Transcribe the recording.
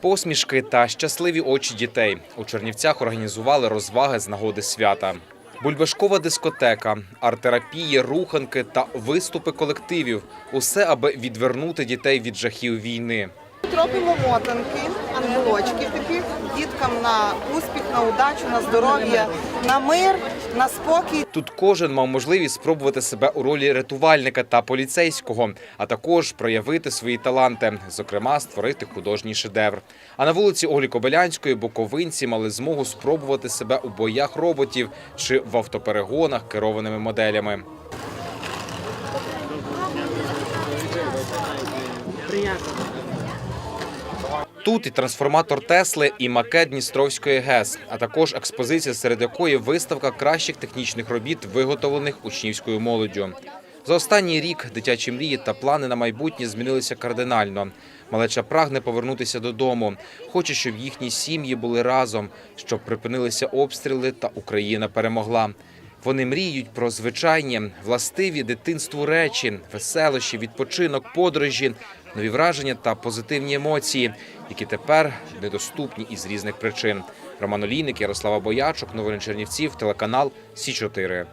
посмішки та щасливі очі дітей. У Чернівцях організували розваги з нагоди свята. Бульбашкова дискотека, арт-терапії, руханки та виступи колективів усе аби відвернути дітей від жахів війни. Робимо мотанки, ангелочки такі діткам на успіх, на удачу, на здоров'я, на мир, на спокій. Тут кожен мав можливість спробувати себе у ролі рятувальника та поліцейського, а також проявити свої таланти, зокрема створити художній шедевр. А на вулиці Олі Кобилянської буковинці мали змогу спробувати себе у боях роботів чи в автоперегонах керованими моделями. Тут і трансформатор Тесли, і макет Дністровської ГЕС, а також експозиція, серед якої виставка кращих технічних робіт, виготовлених учнівською молоддю. За останній рік дитячі мрії та плани на майбутнє змінилися кардинально. Малеча прагне повернутися додому, хоче, щоб їхні сім'ї були разом, щоб припинилися обстріли та Україна перемогла. Вони мріють про звичайні, властиві дитинству речі, веселощі, відпочинок, подорожі, нові враження та позитивні емоції, які тепер недоступні із різних причин. Роман Олійник, Ярослава Боячок, новини Чернівців, телеканал Сі 4